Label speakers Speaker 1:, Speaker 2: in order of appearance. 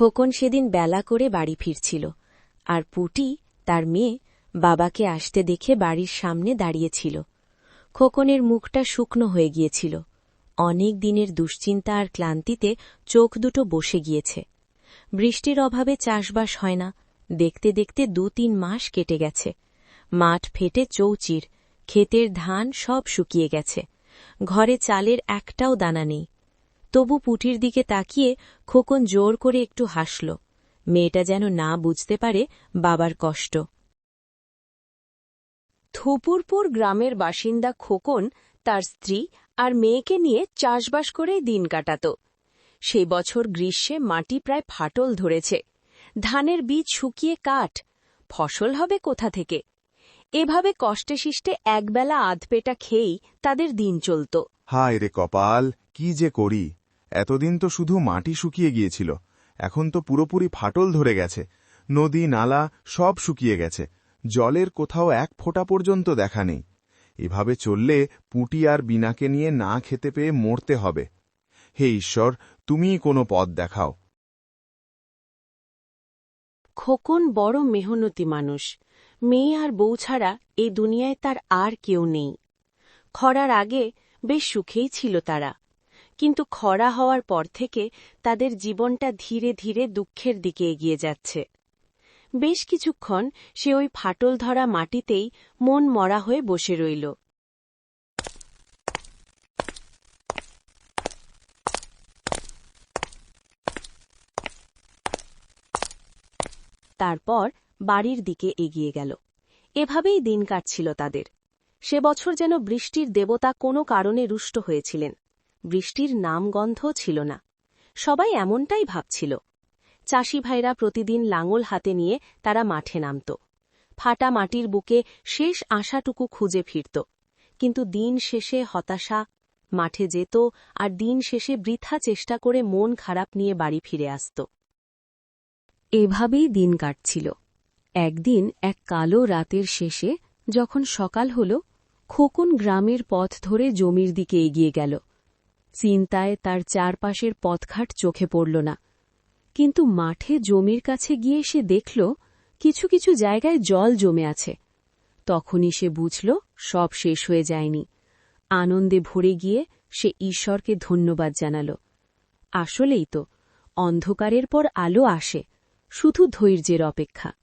Speaker 1: খোকন সেদিন বেলা করে বাড়ি ফিরছিল, আর পুটি, তার মেয়ে, বাবাকে আসতে দেখে বাড়ির সামনে দাঁড়িয়েছিল। খোকনের মুখটা শুকনো হয়ে গিয়েছিল। অনেক দিনের দুশ্চিন্তা আর ক্লান্তিতে চোখ দুটো বসে গিয়েছে। বৃষ্টির অভাবে চাষবাস হয় না, দেখতে দেখতে দু তিন মাস কেটে গেছে। মাঠ ফেটে চৌচির, ক্ষেতের ধান সব শুকিয়ে গেছে। ঘরে চালের একটাও দানা নেই। তবু পুটির দিকে তাকিয়ে খোকন জোর করে একটু হাসল। মেয়েটা যেন না বুঝতে পারে বাবার কষ্ট। থুপুরপুর গ্রামের বাসিন্দা খোকন তার স্ত্রী আর মেয়েকে নিয়ে চাষবাস করেই দিন কাটাত। সেই বছর গ্রীষ্মে মাটি প্রায় ফাটল ধরেছে। ধানের বীজ শুকিয়ে কাঠ। ফসল হবে কোথা থেকে? এভাবে কষ্টে শিষ্টে একবেলা আধপেটা খেয়েই তাদের দিন চলত।
Speaker 2: হায় রে কপাল, কি যে করি। এতদিন তো শুধু মাটি শুকিয়ে গিয়েছিল, এখন তো পুরোপুরি ফাটল ধরে গেছে, নদী, নালা সব শুকিয়ে গেছে, জলের কোথাও এক ফোঁটা পর্যন্ত দেখা নেই। এভাবে চললে পুটি আর বিনাকে নিয়ে না খেতে পেয়ে মরতে হবে। হে ঈশ্বর, তুমিই কোনো পথ দেখাও।
Speaker 1: খোকন বড় মেহনতি মানুষ। মেয়ে আর বউ ছাড়া এই দুনিয়ায় তার আর কেউ নেই। খরার আগে বেশ সুখেই ছিল তারা। কিন্তু খরা হওয়ার পর থেকে তাদের জীবনটা ধীরে ধীরে দুঃখের দিকে এগিয়ে যাচ্ছে। বেশ কিছুক্ষণ সে ওই ফাটল ধরা মাটিতেই মন মরা হয়ে বসে রইল। তারপর বাড়ির দিকে এগিয়ে গেল। এভাবেই দিন কাটছিল তাদের। সে বছর যেন বৃষ্টির দেবতা কোনো কারণে রুষ্ট হয়েছিলেন। বৃষ্টির নামগন্ধও ছিল না। সবাই এমনটাই ভাবছিল। চাষি ভাইরা প্রতিদিন লাঙল হাতে নিয়ে তারা মাঠে নামত। ফাটা মাটির বুকে শেষ আশাটুকু খুঁজে ফিরত। কিন্তু দিন শেষে হতাশা, মাঠে যেত আর দিন শেষে বৃথা চেষ্টা করে মন খারাপ নিয়ে বাড়ি ফিরে আসত। এভাবেই দিন কাটছিল। একদিন এক কালো রাতের শেষে যখন সকাল হল, খোকন গ্রামের পথ ধরে জমির দিকে এগিয়ে গেল। চিন্তায় তার চারপাশের পথঘাট চোখে পড়ল না। কিন্তু মাঠে জমির কাছে গিয়ে সে দেখল, কিছু কিছু জায়গায় জল জমে আছে। তখনই সে বুঝল, সব শেষ হয়ে যায়নি। আনন্দে ভরে গিয়ে সে ঈশ্বরকে ধন্যবাদ জানাল। আসলেই তো, অন্ধকারের পর আলো আসে, শুধু ধৈর্যের অপেক্ষা।